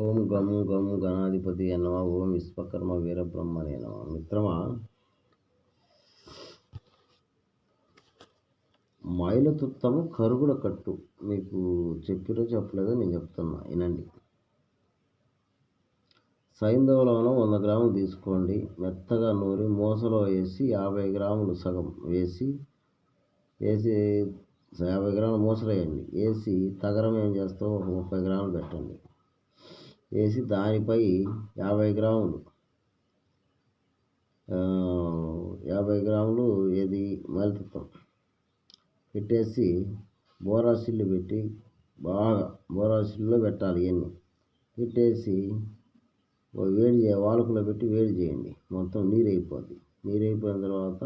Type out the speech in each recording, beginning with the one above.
ఓం గం గం గణాధిపతి అన్నమా ఓం విశ్వకర్మ వీరబ్రహ్మ నమ మిత్రమా తుత్తము కరుగుడ కట్టు. మీకు చెప్పిరో చెప్పలేదో నేను చెప్తున్నా వినండి. సైంధవ వంద గ్రాములు తీసుకోండి. మెత్తగా నూరి మూసలో వేసి యాభై గ్రాములు సగం వేసి వేసి యాభై గ్రాములు మూసలు వేయండి. వేసి తగరం ఏం చేస్తావు ఒక ముప్పై గ్రాములు పెట్టండి. వేసి దానిపై యాభై గ్రాములు. యాభై గ్రాములు ఏది? మలితుత్తం పెట్టేసి బోరాసిల్లు పెట్టి బాగా బోరాసిల్లో పెట్టాలి ఇవన్నీ. పెట్టేసి వేడి చేయ వాలకులో పెట్టి వేడి చేయండి. మొత్తం నీరు అయిపోద్ది నీరు అయిపోయిన తర్వాత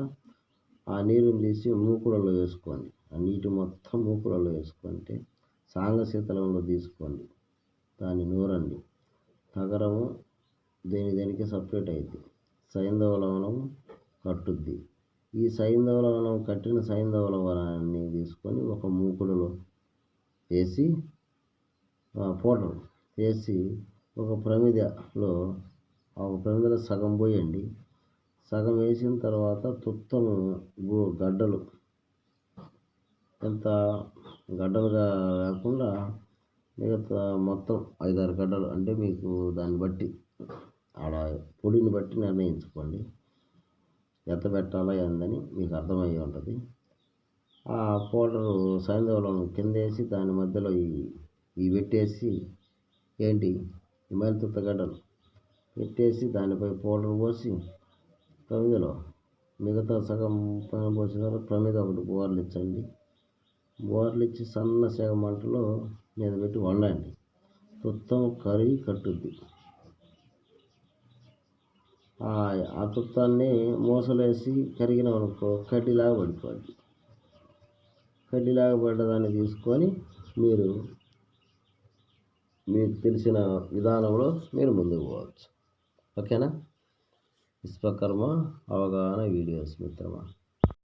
ఆ నీరుని తీసి మూకుడలో వేసుకోండి. ఆ నీటి మొత్తం మూకుడలో వేసుకుంటే సాంగ శీతలంలో తీసుకోండి. దాన్ని నూరండి. నగరము దేని దేనికి సపరేట్ అయింది సైంధవ లవణం కట్టుద్ది. ఈ సైంధవ లవణం కట్టిన సైంధవ లవణాన్ని తీసుకొని ఒక మూకుడులో వేసి పౌడర్ వేసి ఒక ప్రమిదలో ఒక ప్రమిదలో సగం పోయండి. సగం వేసిన తర్వాత తుత్తము గడ్డలు. ఎంత గడ్డలుగా లేకుండా మిగతా మొత్తం ఐదారు గడ్డలు అంటే మీకు దాన్ని బట్టి ఆడ పొడిని బట్టి నిర్ణయించుకోండి. ఎంత పెట్టాలా ఏందని మీకు అర్థమయ్యే ఉంటుంది. ఆ పౌడరు సాయంత్రం కింద వేసి దాని మధ్యలో ఈ ఇవి పెట్టేసి ఏంటి? హిమాలయ గడ్డలు పెట్టేసి దానిపై పౌడర్ పోసి ప్రమిదలో మిగతా సగం పైన పోసిన ప్రమిద ఒకటి బోర్లు ఇచ్చండి. బోర్లు ఇచ్చి సన్న సేవ మంటలో మీద పెట్టి వండండి. తుత్తం కరిగి కట్టుద్ది. ఆ తుత్తాన్ని మూసలేసి కరిగిన అనుకో కడ్డీలాగా పడిపోద్ది. కడ్డీలాగా పడ్డదాన్ని తీసుకొని మీరు మీకు తెలిసిన విధానంలో మీరు ముందుకు పోవచ్చు. ఓకేనా? విశ్వకర్మ అవగాహన వీడియోస్ మిత్రమా?